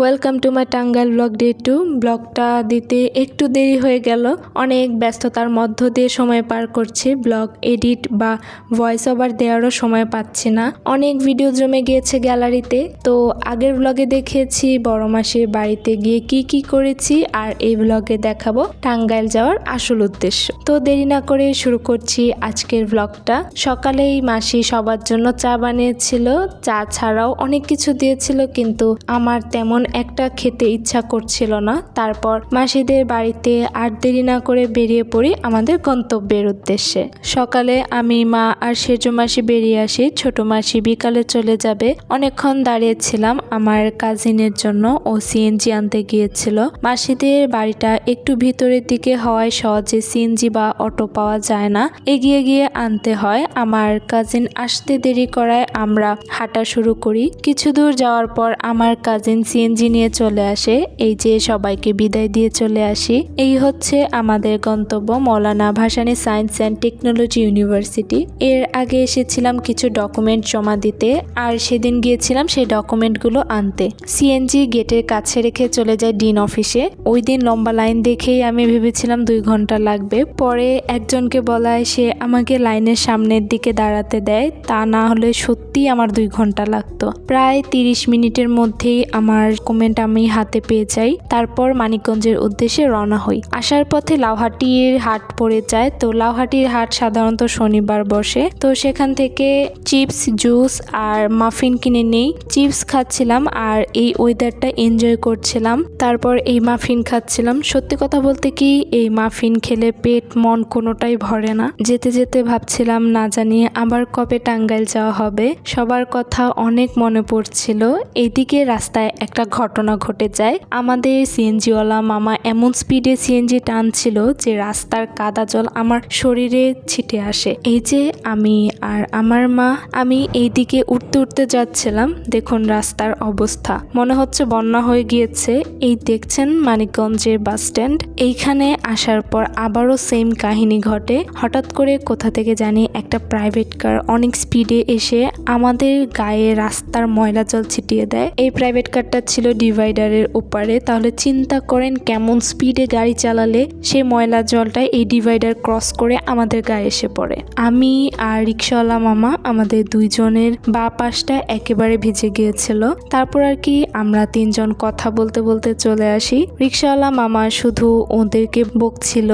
Welcome to my Tangail blog day two ব্লগটা দিতে একটু দেরি হয়ে গেল। অনেক ব্যস্ততার মধ্য দিয়ে সময় পার করছি। ব্লগ এডিট বা ভয়েস ওভার দেওয়ারও সময় পাচ্ছি না। অনেক ভিডিও জমে গিয়েছে গ্যালারিতে তো আগের ব্লগে দেখেছি, বড় মাসির বাড়িতে গিয়ে কি কি করেছি আর এই ব্লগে দেখাবো টাঙ্গাইল যাওয়ার আসল উদ্দেশ্য। তো দেরি না করে শুরু করছি আজকের ব্লগটা সকালেই মাসি সবার জন্য চা বানিয়েছিল। চা ছাড়াও অনেক কিছু দিয়েছিল, কিন্তু আমার তেমন একটা খেতে ইচ্ছা করছিল না। তারপর মাসিদের বাড়িতে আর দেরি না করে বেরিয়ে পড়ি আমাদের গন্তব্যের উদ্দেশ্যে। সকালে আমি, মা আর সেজো মাসি বেরিয়ে আসি। ছোট মাসি বিকালে চলে যাবে। অনেকক্ষণ দাঁড়িয়েছিলাম আমার কাজিনের জন্য ও সিএনজি আনতে গিয়েছিল। মাসিদের বাড়িটা একটু ভিতরের দিকে হওয়ায় সহজে সিএনজি বা অটো পাওয়া যায় না। এগিয়ে গিয়ে আনতে হয়। আমার কাজিন আসতে দেরি করায় আমরা হাঁটা শুরু করি। কিছু দূর যাওয়ার পর আমার কাজিন সিএনজি নিয়ে চলে আসে। এই যে সবাইকে বিদায় দিয়ে চলে আসি। এই হচ্ছে আমাদের গন্তব্য Maulana Bhashani science and technology university. এর আগে এসেছিলাম কিছু ডকুমেন্ট জমা দিতে, আর সেদিন গিয়েছিলাম সেই ডকুমেন্টগুলো আনতে। সিএনজি গেটের কাছে রেখে চলে যায় ডিন অফিসে। ওই দিন লম্বা লাইন দেখেই আমি ভেবেছিলাম দুই ঘণ্টা লাগবে। পরে একজনকে বলায় সে আমাকে লাইনের সামনের দিকে দাঁড়াতে দেয়। তা না হলে সত্যি আমার দুই ঘণ্টা লাগতো। প্রায় তিরিশ মিনিটের মধ্যেই আমার কমেন্ট আমি হাতে পেয়ে যাই। তারপর মানিকগঞ্জের উদ্দেশ্যে রওনা হই। আসার পথে লাউহাটির হাট পড়ে যায়। তো লাউহাটির হাট সাধারণত শনিবার বসে। তো সেখান থেকে চিপস, জুস আর মাফিন কিনে নেই। চিপস খাচ্ছিলাম আর এই ওয়েদারটা এনজয় করছিলাম। তারপর এই মাফিন খাচ্ছিলাম। সত্যি কথা বলতে কি, এই মাফিন খেলে পেট, মন কোনোটাই ভরে না। যেতে যেতে ভাবছিলাম, না জানিয়ে আবার কবে টাঙ্গাইল যাওয়া হবে। সবার কথা অনেক মনে পড়ছিল। এইদিকে রাস্তায় একটা ঘটনা ঘটে যায়। আমাদের সিএনজিওয়ালা মামা এমন স্পিডে সিএনজি টানছিল যে রাস্তার কাদা জল আমার শরীরে ছিটে আসে। এই যে আমি আর আমার মা, আমি এই দিকে উঠতে উঠতে যাচ্ছিলাম। দেখুন রাস্তার অবস্থা। মনে হচ্ছে বন্যা হয়ে গিয়েছে। এই দেখছেন মানিকগঞ্জের বাস স্ট্যান্ড। এইখানে আসার পর আবারও সেম কাহিনী ঘটে। হঠাৎ করে কোথা থেকে জানি একটা প্রাইভেট কার অনেক স্পিডে এসে আমাদের গায়ে রাস্তার ময়লা জল ছিটিয়ে দেয়। এই প্রাইভেট কারটা ছিল ডিভাইডারের ওপারে, তাহলে চিন্তা করেন কেমন স্পিডে গাড়ি চালালে সেই ময়লা জলটা এই ডিভাইডার ক্রস করে আমাদের গায়ে এসে পড়ে। আমি আর রিক্সাওয়ালা মামা, আমাদের দুইজনের বা পাশটা একেবারে ভিজে গিয়েছিল। তারপর আর কি আমরা তিনজন কথা বলতে বলতে চলে আসি। রিক্সাওয়ালা মামা শুধু ওদেরকে বকছিল।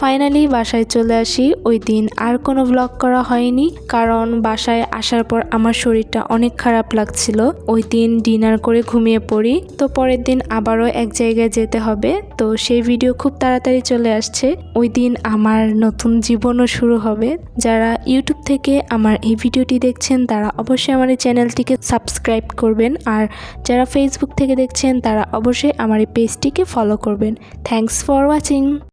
ফাইনালি বাসায় চলে আসি। ওই দিন আর কোনো ব্লগ করা হয়নি, কারণ বাসায় আসার পর আমার শরীরটা অনেক খারাপ লাগছিল। ওই দিন ডিনার করে ঘুমিয়ে পড়ি। তো পরের দিন আবারও এক জায়গায় যেতে হবে। তো সেই ভিডিও খুব তাড়াতাড়ি চলে আসছে। ওই দিন আমার নতুন জীবনও শুরু হবে। যারা ইউটিউব থেকে আমার এই ভিডিওটি দেখছেন, তারা অবশ্যই আমার এই চ্যানেলটিকে সাবস্ক্রাইব করবেন। আর যারা ফেসবুক থেকে দেখছেন, তারা অবশ্যই আমার এই পেজটিকে ফলো করবেন। Thanks for watching